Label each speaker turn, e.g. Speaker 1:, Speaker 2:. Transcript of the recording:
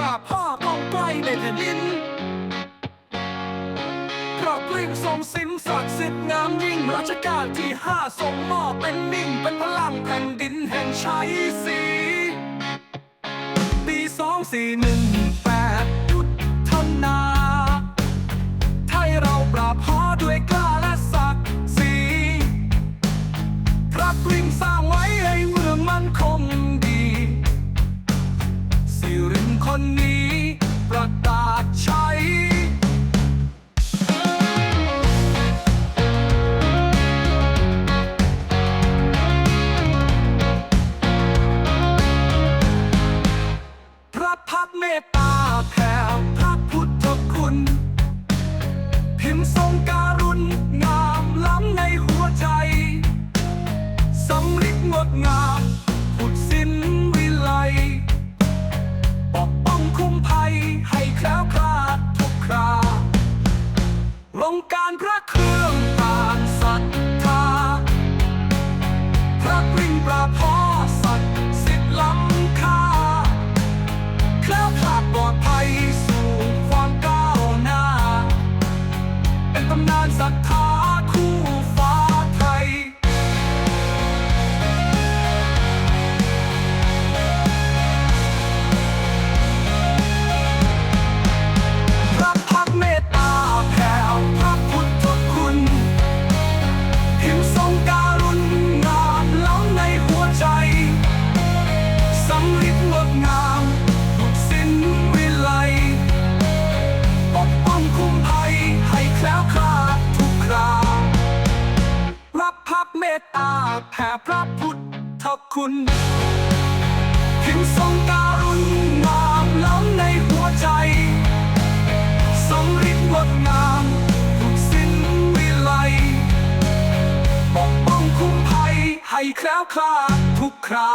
Speaker 1: แผ่นดินพระกลิ่งทรงสินศักดิ์สิทธิ์งามยิ่งรัชกาลที่ห้าทรงมอบเป็นนิ่ง เป็นพลังแผ่นดินแห่งชัยศรีปีสองสี่หนึ่ง คุ ตตาแผ่พระพุทธคุณพิมพ์ทรงการุณงามล้ำในหัวใจสำริดงดงามทุกสิ้นวิไลปกป้องคุ้มภัยให้แคล้วคลาดทุกครา